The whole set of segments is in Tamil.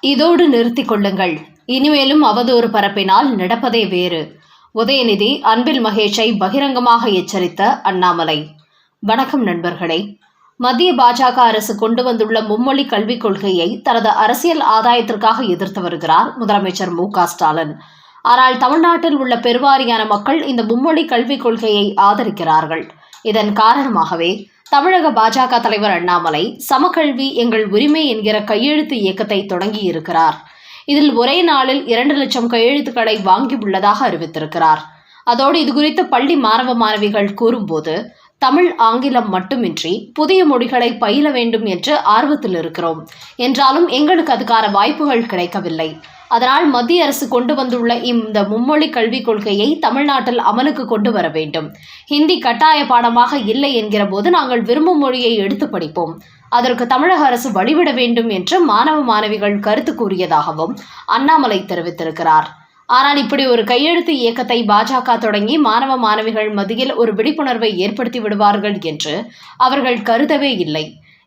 இதோடு நிறுத்திக் கொள்ளுங்கள். இனிமேலும் அவதூறு பரப்பினால் நடப்பதே வேறு. உதயநிதி அன்பில் மகேஷை பகிரங்கமாக எச்சரித்த அண்ணாமலை. வணக்கம் நண்பர்களே. மத்திய பாஜக அரசு கொண்டு வந்துள்ள மும்மொழி கல்விக் கொள்கையை தனது அரசியல் ஆதாயத்திற்காக எதிர்த்து வருகிறார் முதலமைச்சர் மு க ஸ்டாலின். ஆனால் தமிழ்நாட்டில் உள்ள பெருவாரியான மக்கள் இந்த மும்மொழி கல்விக் கொள்கையை ஆதரிக்கிறார்கள். இதன் காரணமாகவே தமிழக பாஜக தலைவர் அண்ணாமலை சமக்கல்வி எங்கள் உரிமை என்கிற கையெழுத்து இயக்கத்தை தொடங்கியிருக்கிறார். இதில் ஒரே நாளில் இரண்டு லட்சம் கையெழுத்துக்களை வாங்கியுள்ளதாக அறிவித்திருக்கிறார். அதோடு இதுகுறித்து பள்ளி மாணவ மாணவிகள் கூறும்போது தமிழ் ஆங்கிலம் மட்டுமின்றி புதிய மொழிகளை பயில வேண்டும் என்று ஆர்வத்தில் இருக்கிறோம். என்றாலும் எங்களுக்கு அதுக்கான வாய்ப்புகள் கிடைக்கவில்லை. அதனால் மத்திய அரசு கொண்டு வந்துள்ள இந்த மும்மொழி கல்விக் கொள்கையை தமிழ்நாட்டில் அமலுக்கு கொண்டு வர வேண்டும். ஹிந்தி கட்டாய பாடமாக இல்லை என்கிற போது நாங்கள் விரும்பும் மொழியை எடுத்து படிப்போம். அதற்கு தமிழக அரசு வழிவிட வேண்டும் என்று மாணவ மாணவிகள் கருத்து கூறியதாகவும் அண்ணாமலை தெரிவித்திருக்கிறார். ஆனால் இப்படி ஒரு கையெழுத்து இயக்கத்தை பாஜக தொடங்கி மாணவ மாணவிகள் மத்தியில் ஒரு விழிப்புணர்வை ஏற்படுத்தி விடுவார்கள் என்று அவர்கள் கருதவே இல்லை.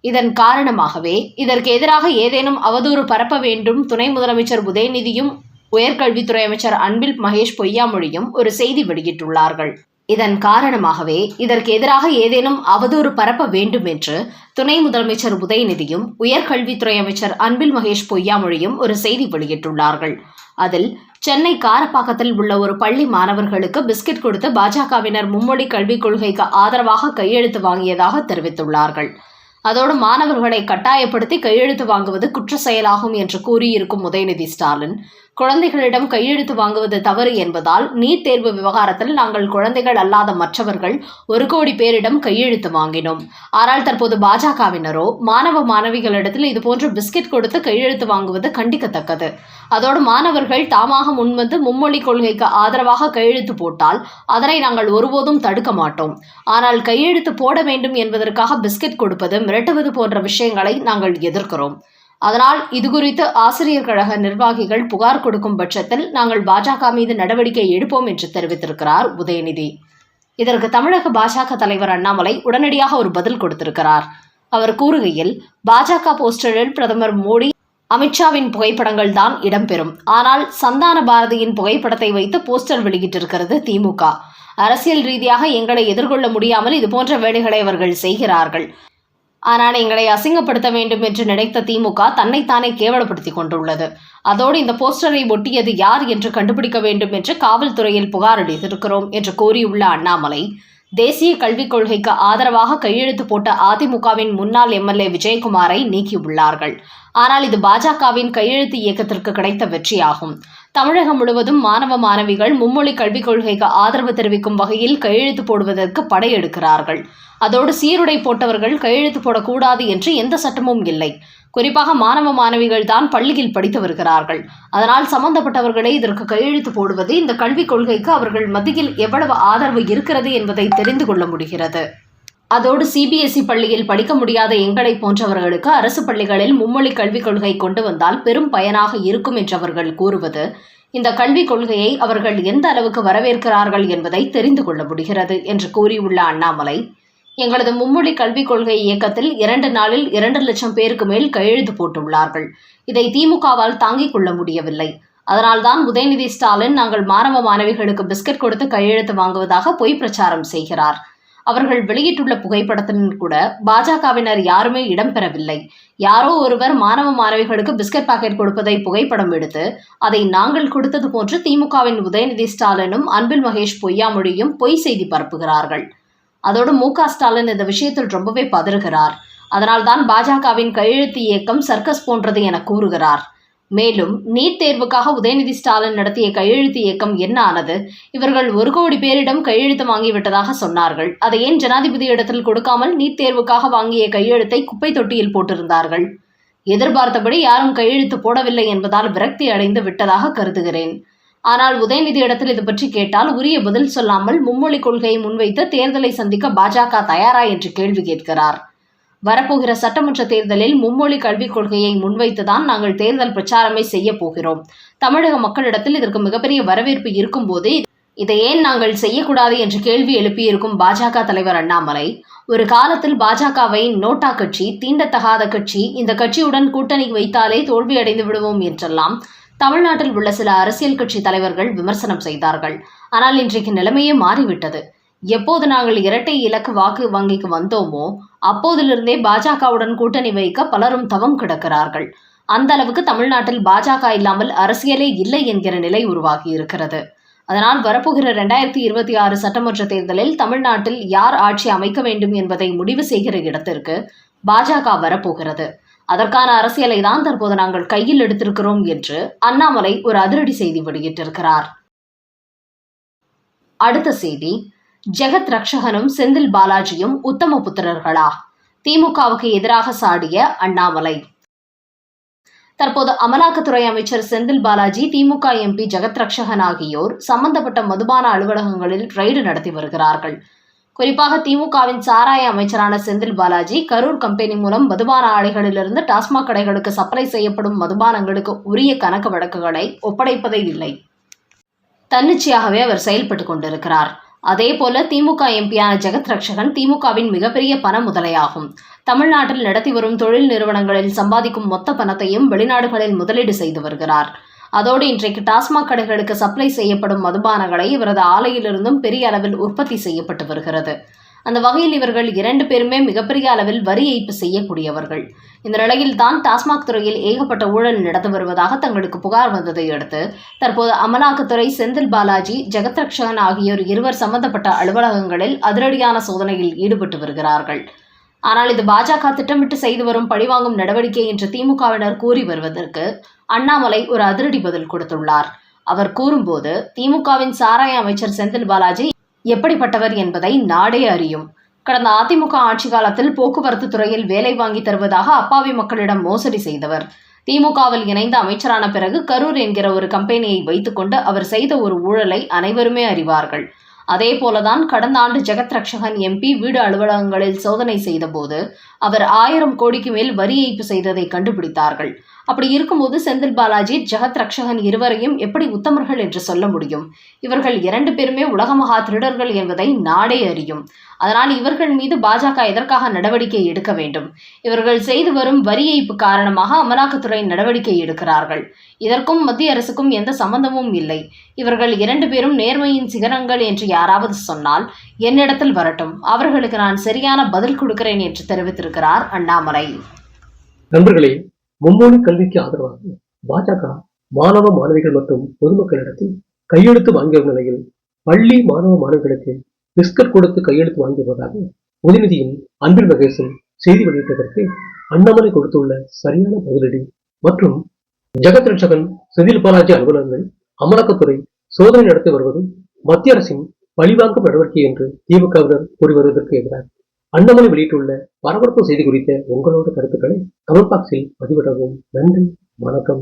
இதன் காரணமாகவே இதற்கு எதிராக ஏதேனும் அவதூறு பரப்ப வேண்டும் துணை முதலமைச்சர் உதயநிதியும் உயர்கல்வித்துறை அமைச்சர் அன்பில் மகேஷ் பொய்யாமொழியும் ஒரு செய்தி வெளியிட்டுள்ளார்கள். இதன் காரணமாகவே இதற்கு எதிராக ஏதேனும் அவதூறு பரப்ப வேண்டும் என்று துணை முதலமைச்சர் உதயநிதியும் உயர்கல்வித்துறை அமைச்சர் அன்பில் மகேஷ் பொய்யாமொழியும் ஒரு செய்தி வெளியிட்டுள்ளார்கள். அதில் சென்னை காரப்பாக்கத்தில் உள்ள ஒரு பள்ளி மாணவர்களுக்கு பிஸ்கட் கொடுத்து பாஜகவினர் மும்மொழி கல்விக் கொள்கைக்கு ஆதரவாக கையெழுத்து வாங்கியதாக தெரிவித்துள்ளார்கள். அதோடு மாணவர்களை கட்டாயப்படுத்தி கையெழுத்து வாங்குவது குற்ற செயலாகும் என்று கூறியிருக்கும் உதயநிதி ஸ்டாலின். குழந்தைகளிடம் கையெழுத்து வாங்குவது தவறு என்பதால் நீட் தேர்வு விவகாரத்தில் நாங்கள் குழந்தைகள் அல்லாத மற்றவர்கள் ஒரு கோடி பேரிடம் கையெழுத்து வாங்கினோம். ஆனால் தற்போது பாஜகவினரோ மாணவ மாணவிகளிடத்தில் இதுபோன்று பிஸ்கெட் கொடுத்து கையெழுத்து வாங்குவது கண்டிக்கத்தக்கது. அதோடு மாணவர்கள் தாமாக முன்வந்து மும்மொழி கொள்கைக்கு ஆதரவாக கையெழுத்து போட்டால் அதனை நாங்கள் ஒருபோதும் தடுக்க மாட்டோம். ஆனால் கையெழுத்து போட வேண்டும் என்பதற்காக பிஸ்கெட் கொடுப்பது மிரட்டுவது போன்ற விஷயங்களை நாங்கள் எதிர்க்கிறோம். அதனால் இதுகுறித்து ஆசிரியர் கழக நிர்வாகிகள் புகார் கொடுக்கும் பட்சத்தில் நாங்கள் பாஜக மீது நடவடிக்கை எடுப்போம் என்று தெரிவித்திருக்கிறார் உதயநிதி. இதற்கு தமிழக பாஜக தலைவர் அண்ணாமலை உடனடியாக ஒரு பதில் கொடுத்திருக்கிறார். அவர் கூறுகையில் பாஜக போஸ்டரில் பிரதமர் மோடி அமித்ஷாவின் புகைப்படங்கள் தான் இடம்பெறும். ஆனால் சந்தான பாரதியின் புகைப்படத்தை வைத்து போஸ்டர் வெளியிட்டிருக்கிறது திமுக. அரசியல் ரீதியாக எங்களை எதிர்கொள்ள முடியாமல் இதுபோன்ற வேலைகளை அவர்கள் செய்கிறார்கள். ஆனால் எங்களை அசிங்கப்படுத்த வேண்டும் என்று நினைத்த திமுக தன்னைத்தானே கேவலப்படுத்திக் கொண்டுள்ளது. அதோடு இந்த போஸ்டரை ஒட்டியது யார் என்று கண்டுபிடிக்க வேண்டும் என்று காவல்துறையில் புகார் அளித்திருக்கிறோம் என்று கூறியுள்ள அண்ணாமலை தேசிய கல்விக் கொள்கைக்கு ஆதரவாக கையெழுத்து போட்ட அதிமுகவின் முன்னாள் எம்எல்ஏ விஜயகுமாரை நீக்கியுள்ளார்கள். ஆனால் இது பாஜகவின் கையெழுத்து இயக்கத்திற்கு கிடைத்த வெற்றியாகும். தமிழகம் முழுவதும் மாணவ மாணவிகள் மும்மொழி கல்விக் கொள்கைக்கு ஆதரவு தெரிவிக்கும் வகையில் கையெழுத்து போடுவதற்கு படையெடுக்கிறார்கள். அதோடு சீருடை போட்டவர்கள் கையெழுத்து போடக்கூடாது என்று எந்த சட்டமும் இல்லை. குறிப்பாக மாணவ மாணவிகள் தான் பள்ளியில் படித்து வருகிறார்கள். அதனால் சம்பந்தப்பட்டவர்களே இதற்கு கையெழுத்து போடுவது இந்த கல்விக் கொள்கைக்கு அவர்கள் மத்தியில் எவ்வளவு ஆதரவு இருக்கிறது என்பதை தெரிந்து கொள்ள முடிகிறது. அதோடு சிபிஎஸ்இ பள்ளியில் படிக்க முடியாத எங்களை போன்றவர்களுக்கு அரசு பள்ளிகளில் மும்மொழி கல்விக் கொள்கை கொண்டு வந்தால் பெரும் பயனாக இருக்கும் என்று அவர்கள் கூறுவது இந்த கல்விக் கொள்கையை அவர்கள் எந்த அளவுக்கு வரவேற்கிறார்கள் என்பதை தெரிந்து கொள்ள முடிகிறது என்று கூறியுள்ள அண்ணாமலை எங்களது மும்மொழி கல்விக் கொள்கை இயக்கத்தில் இரண்டு நாளில் இரண்டு லட்சம் பேருக்கு மேல் கையெழுத்து போட்டுள்ளார்கள். இதை திமுகவால் தாங்கிக் கொள்ள முடியவில்லை. அதனால்தான் உதயநிதி ஸ்டாலின் நாங்கள் மாணவ மாணவிகளுக்கு பிஸ்கட் கொடுத்து கையெழுத்து வாங்குவதாக பொய் பிரச்சாரம் செய்கிறார். அவர்கள் வெளியிட்டுள்ள புகைப்படத்தின் கூட பாஜகவினர் யாருமே இடம்பெறவில்லை யாரோ ஒருவர் மாணவ மாணவிகளுக்கு பிஸ்கட் பாக்கெட் கொடுப்பதை புகைப்படம் எடுத்து அதை நாங்கள் கொடுத்தது போன்று திமுகவின் உதயநிதி ஸ்டாலினும் அன்பில் மகேஷ் பொய்யாமொழியும் பொய் செய்தி பரப்புகிறார்கள். அதோடு மு ஸ்டாலின் இந்த விஷயத்தில் ரொம்பவே பதறுகிறார். அதனால்தான் பாஜகவின் கையெழுத்து இயக்கம் சர்க்கஸ் போன்றது என கூறுகிறார். மேலும் நீட் தேர்வுக்காக உதயநிதி ஸ்டாலின் நடத்திய கையெழுத்து இயக்கம் என்ன ஆனது? இவர்கள் ஒரு கோடி பேரிடம் கையெழுத்து வாங்கிவிட்டதாக சொன்னார்கள். அதை ஏன் ஜனாதிபதி இடத்தில் கொடுக்காமல் நீட் தேர்வுக்காக வாங்கிய கையெழுத்தை குப்பை தொட்டியில் போட்டிருந்தார்கள்? எதிர்பார்த்தபடி யாரும் கையெழுத்து போடவில்லை என்பதால் விரக்தி அடைந்து விட்டதாக கருதுகிறேன். ஆனால் உதயநிதி இடத்தில் இது பற்றி கேட்டால் உரிய பதில் சொல்லாமல் மும்மொழி கொள்கையை முன்வைத்து தேர்தலை சந்திக்க பாஜக தயாரா என்று கேள்வி கேட்கிறார். வரப்போகிற சட்டமன்ற தேர்தலில் மும்மொழி கல்விக் கொள்கையை முன்வைத்துதான் நாங்கள் தேர்தல் பிரச்சாரமே செய்ய போகிறோம். தமிழக மக்களிடத்தில் இதற்கு மிகப்பெரிய வரவேற்பு இருக்கும்போது இதை ஏன் நாங்கள் செய்யக்கூடாது என்று கேள்வி எழுப்பியிருக்கும் பாஜக தலைவர் அண்ணாமலை ஒரு காலத்தில் பாஜகவை நோட்டா கட்சி தீண்டத்தகாத கட்சி இந்த கட்சியுடன் கூட்டணி வைத்தாலே தோல்வியடைந்து விடுவோம் என்றெல்லாம் தமிழ்நாட்டில் உள்ள சில அரசியல் கட்சி தலைவர்கள் விமர்சனம் செய்தார்கள். ஆனால் இன்றைக்கு நிலைமையே மாறிவிட்டது. எப்போது நாங்கள் இரட்டை இலக்கு வாக்கு வங்கிக்கு வந்தோமோ அப்போதிலிருந்தே பாஜகவுடன் கூட்டணி வைக்க பலரும் தவம் கிடக்கிறார்கள். அந்த அளவுக்கு தமிழ்நாட்டில் பாஜக இல்லாமல் அரசியலே இல்லை என்கிற நிலை உருவாகி இருக்கிறது. அதனால் வரப்போகிற இரண்டாயிரத்தி இருபத்தி ஆறு சட்டமன்ற தேர்தலில் தமிழ்நாட்டில் யார் ஆட்சி அமைக்க வேண்டும் என்பதை முடிவு செய்கிற இடத்திற்கு பாஜக வரப்போகிறது. அதற்கான அரசியலை தான் தற்போது நாங்கள் கையில் எடுத்திருக்கிறோம் என்று அண்ணாமலை ஒரு அதிரடி செய்தி வெளியிட்டிருக்கிறார். அடுத்த செய்தி ஜெகத் ரக்ஷகனும் செந்தில் பாலாஜியும் உத்தம புத்திரர்களா? திமுகவுக்கு எதிராக சாடிய அண்ணாமலை. தற்போது அமலாக்கத்துறை அமைச்சர் செந்தில் பாலாஜி திமுக எம்பி ஜெகத் ரக்ஷகன் ஆகியோர் சம்பந்தப்பட்ட மதுபான அலுவலகங்களில் ரெய்டு நடத்தி வருகிறார்கள். குறிப்பாக திமுகவின் சாராய அமைச்சரான செந்தில் பாலாஜி கரூர் கம்பெனி மூலம் மதுபான ஆலைகளிலிருந்து டாஸ்மாக் கடைகளுக்கு சப்ளை செய்யப்படும் மதுபானங்களுக்கு உரிய கணக்கு வழக்குகளை ஒப்படைப்பதே இல்லை. தன்னிச்சையாகவே அவர் செயல்பட்டு கொண்டிருக்கிறார். அதே போல திமுக எம்பியான ஜெகத் ரக்ஷகன் திமுகவின் மிகப்பெரிய பண முதலையாகும். தமிழ்நாட்டில் நடத்தி வரும் தொழில் நிறுவனங்களில் சம்பாதிக்கும் மொத்த பணத்தையும் வெளிநாடுகளில் முதலீடு செய்து வருகிறார். அதோடு இன்றைக்கு டாஸ்மாக் கடைகளுக்கு சப்ளை செய்யப்படும் மதுபானங்களை இவரது ஆலையிலிருந்தும் பெரிய அளவில் உற்பத்தி செய்யப்பட்டு வருகிறது. அந்த வகையில் இவர்கள் இரண்டு பேருமே மிகப்பெரிய அளவில் வரி ஏய்ப்பு செய்யக்கூடியவர்கள். இந்த நிலையில் தான் டாஸ்மாக் துறையில் ஏகப்பட்ட ஊழல் நடந்து வருவதாக தங்களுக்கு புகார் வந்ததை அடுத்து தற்போது அமலாக்கத்துறை செந்தில் பாலாஜி ஜெகத் ரக்ஷகன் ஆகியோர் இருவர் சம்பந்தப்பட்ட அலுவலகங்களில் அதிரடியான சோதனையில் ஈடுபட்டு வருகிறார்கள். ஆனால் இது பாஜக திட்டமிட்டு செய்து வரும் பழிவாங்கும் நடவடிக்கை என்று திமுகவினர் கூறி வருவதற்கு அண்ணாமலை ஒரு அதிரடி பதில் கொடுத்துள்ளார். அவர் கூறும்போது திமுகவின் சாராய அமைச்சர் செந்தில் பாலாஜி எப்படிப்பட்டவர் என்பதை நாடே அறியும். கடந்த அதிமுக ஆட்சி காலத்தில் போக்குவரத்து துறையில் வேலை வாங்கி தருவதாக அப்பாவி மக்களிடம் மோசடி செய்தவர். திமுகவில் இணைந்த அமைச்சரான பிறகு கரூர் என்கிற ஒரு கம்பெனியை வைத்துக்கொண்டு அவர் செய்த ஒரு ஊழலை அனைவருமே அறிவார்கள். அதே போலதான் கடந்த ஆண்டு ஜெகத் ரக்ஷகன் எம்பி வீடு அலுவலகங்களில் சோதனை செய்தபோது அவர் ஆயிரம் கோடிக்கு மேல் வரி ஏய்ப்பு செய்ததை கண்டுபிடித்தார்கள். அப்படி இருக்கும்போது செந்தில் பாலாஜி ஜெகத் ரக்ஷகன் இருவரையும் எப்படி உத்தமர்கள் என்று சொல்ல முடியும்? இவர்கள் இரண்டு பேருமே உலக மகா திருடர்கள் என்பதை நாடே அறியும். அதனால் இவர்கள் மீது பாஜக எதற்காக நடவடிக்கை எடுக்க வேண்டும்? இவர்கள் செய்து வரும் வரி ஏய்ப்பு காரணமாக அமலாக்கத்துறை நடவடிக்கை எடுக்கிறார்கள். இதற்கும் மத்திய அரசுக்கும் எந்த சம்பந்தமும் இல்லை. இவர்கள் இரண்டு பேரும் நேர்மையின் சிகரங்கள் என்று யாராவது சொன்னால் என்னிடத்தில் வரட்டும். அவர்களுக்கு நான் சரியான பதில் கொடுக்கிறேன் என்று தெரிவித்திருக்கிறார் அண்ணாமலை. நண்பர்களே மும்மொழி கல்விக்கு ஆதரவாக பாஜக மாணவ மாணவிகள் மற்றும் பொதுமக்களிடத்தில் கையெழுத்து வாங்கிய நிலையில் பள்ளி மாணவ மாணவிகளுக்கு பிஸ்கட் கொடுத்து கையெழுத்து வாங்கியதாக உதயநிதியும் அன்பில் மகேசும் செய்தி வெளியிட்டதற்கு அண்ணாமலை கொடுத்துள்ள சரியான பதிலடி மற்றும் ஜெகத் ரட்சகன் செந்தில் பாலாஜி அலுவலகங்கள் அமலாக்கத்துறை சோதனை நடத்தி வருவதும் மத்திய அரசின் பழிவாங்கும் நடவடிக்கை என்று திமுகவினர் கூறி வருவதற்கு எதிராக. அண்ணாமலை வெளியிட்டுள்ள பரபரப்பு செய்தி குறித்த உங்களோட கருத்துக்களை கமெண்ட் பாக்ஸில் பதிவிடவும். நன்றி வணக்கம்.